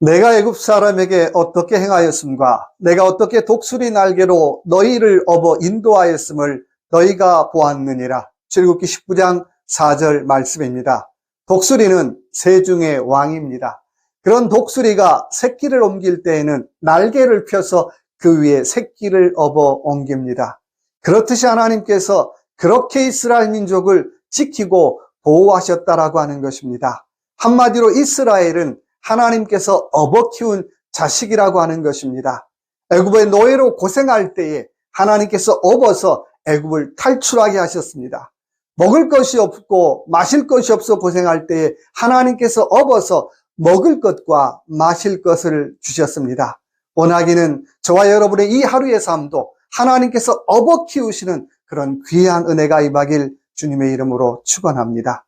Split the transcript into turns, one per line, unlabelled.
내가 애굽 사람에게 어떻게 행하였음과 내가 어떻게 독수리 날개로 너희를 업어 인도하였음을 너희가 보았느니라. 출국기 19장 4절 말씀입니다. 독수리는 새 중의 왕입니다. 그런 독수리가 새끼를 옮길 때에는 날개를 펴서 그 위에 새끼를 업어 옮깁니다. 그렇듯이 하나님께서 그렇게 이스라엘 민족을 지키고 보호하셨다라고 하는 것입니다. 한마디로 이스라엘은 하나님께서 업어 키운 자식이라고 하는 것입니다. 애굽의 노예로 고생할 때에 하나님께서 업어서 애굽을 탈출하게 하셨습니다. 먹을 것이 없고 마실 것이 없어 고생할 때에 하나님께서 업어서 먹을 것과 마실 것을 주셨습니다. 원하기는 저와 여러분의 이 하루의 삶도 하나님께서 업어 키우시는 그런 귀한 은혜가 임하길 주님의 이름으로 축원합니다.